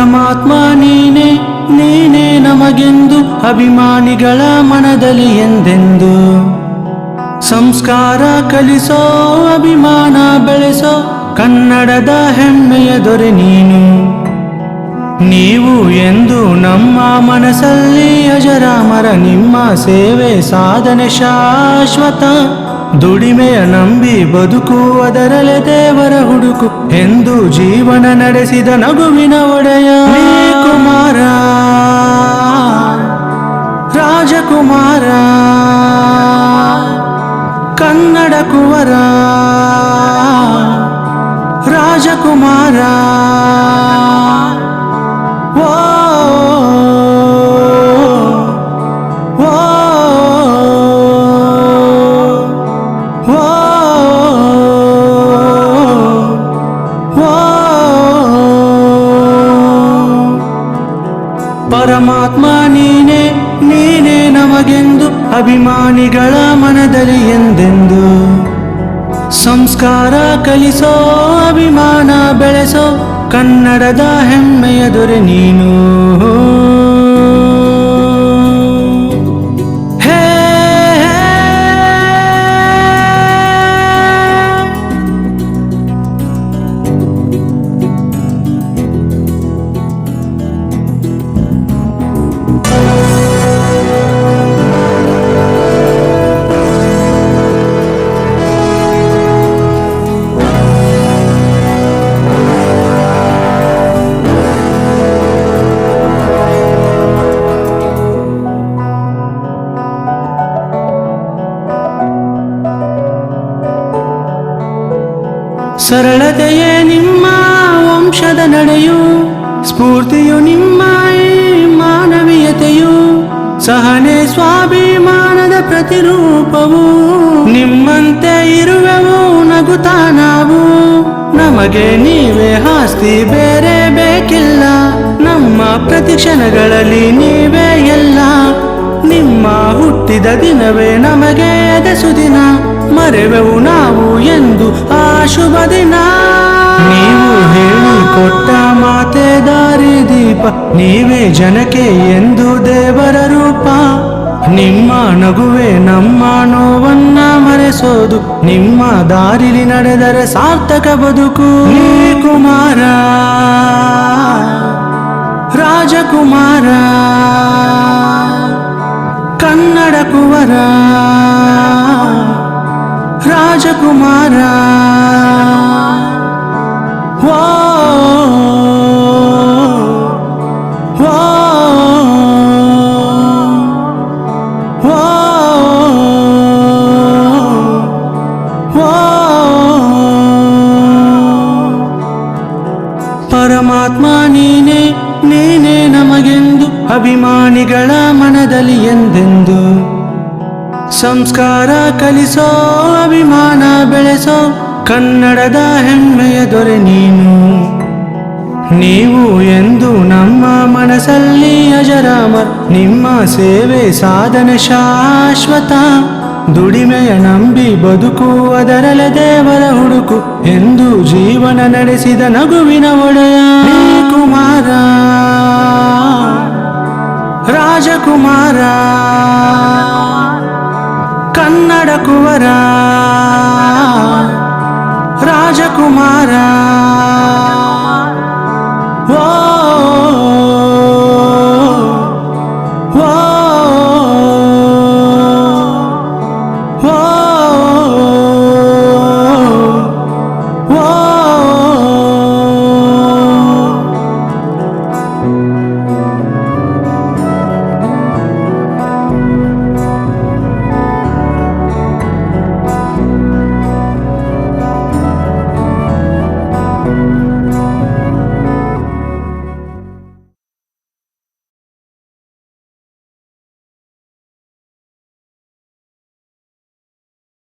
ಪರಮಾತ್ಮ ನೀನೆ, ನೀನೇ ನಮಗೆಂದು ಅಭಿಮಾನಿಗಳ ಮನದಲ್ಲಿ ಎಂದೆಂದು. ಸಂಸ್ಕಾರ ಕಲಿಸೋ, ಅಭಿಮಾನ ಬೆಳೆಸೋ, ಕನ್ನಡದ ಹೆಮ್ಮೆಯ ದೊರೆ ನೀನು. ನೀವು ಎಂದು ನಮ್ಮ ಮನಸ್ಸಲ್ಲಿ ಅಜರಾಮರ ನಿಮ್ಮ ಸೇವೆ ಸಾಧನೆ ಶಾಶ್ವತ. ದುಡಿಮೆಯ ನಂಬಿ ಬದುಕುವುದರಲೆ ದೇವರ ಹುಡುಕು ಎಂದು ಜೀವನ ನಡೆಸಿದ ನಗುವಿನ ಒಡೆಯ. ಕುಮಾರ, ರಾಜಕುಮಾರ, ಕನ್ನಡ ಕುವರ, ರಾಜಕುಮಾರ, ಓ ಪರಮಾತ್ಮ ನೀನೆ, ನೀನೇ ನಮಗೆಂದು, ಅಭಿಮಾನಿಗಳ ಮನದಲ್ಲಿ ಎಂದೆಂದು. ಸಂಸ್ಕಾರ ಕಲಿಸೋ, ಅಭಿಮಾನ ಬೆಳೆಸೋ, ಕನ್ನಡದ ಹೆಮ್ಮೆಯ ದೊರೆ ನೀನು. ಸರಳತೆಯೇ ನಿಮ್ಮ ವಂಶದ ನಡೆಯು, ಸ್ಫೂರ್ತಿಯು ನಿಮ್ಮ ಮಾನವೀಯತೆಯು, ಸಹನೆ ಸ್ವಾಭಿಮಾನದ ಪ್ರತಿರೂಪವು, ನಿಮ್ಮಂತೆ ಇರುವೆವು ನಗುತ್ತಾ ನಾವು, ನಮಗೆ ನೀವೇ ಆಸ್ತಿ ಬೇರೆ ಬೇಕಿಲ್ಲ, ನಮ್ಮ ಪ್ರತಿಕ್ಷಣಗಳಲ್ಲಿ ನೀವೇ ಎಲ್ಲ, ನಿಮ್ಮ ಹುಟ್ಟಿದ ದಿನವೇ ನಮಗೆ ಎದೆಸುದಿನ, ಮರೆವೆವು ನಾವು ದಿನ ನೀವು ಹೇಳಿಕೊಟ್ಟ ಮಾತೆ ದಾರಿ ದೀಪ, ನೀವೇ ಜನಕ್ಕೆ ಎಂದು ದೇವರ ರೂಪ. ನಿಮ್ಮ ನಗುವೆ ನಮ್ಮ ನೋವನ್ನ ಮರೆಸೋದು, ನಿಮ್ಮ ದಾರಿಲಿ ನಡೆದರೆ ಸಾರ್ಥಕ ಬದುಕು. ಕುಮಾರ, ರಾಜಕುಮಾರ, ಕನ್ನಡ ಕುವರ, ರಾಜಕುಮಾರ. ಪರಮಾತ್ಮ ನೀನೆ ನೀನೇ ನಮಗೆಂದು ಅಭಿಮಾನಿಗಳ ಮನದಲ್ಲಿ ಎಂದೆಂದು. ಸಂಸ್ಕಾರ ಕಲಿಸೋ ಅಭಿಮಾನ ಬೆಳೆಸೋ ಕನ್ನಡದ ಹೆಮ್ಮೆಯ ದೊರೆ ನೀನು. ನೀವು ಎಂದು ನಮ್ಮ ಮನಸ್ಸಲ್ಲಿ ಅಜರಾಮರ್, ನಿಮ್ಮ ಸೇವೆ ಸಾಧನೆ ಶಾಶ್ವತ. ದುಡಿಮೆಯ ನಂಬಿ ಬದುಕುವುದರಲೆ ದೇವರ ಹುಡುಕು ಎಂದು ಜೀವನ ನಡೆಸಿದ ನಗುವಿನ ಒಡೆಯ. ಕುಮಾರ, ರಾಜಕುಮಾರ, ಕನ್ನಡ ಕುವರ. ಕುಮಾರಾ Whoa!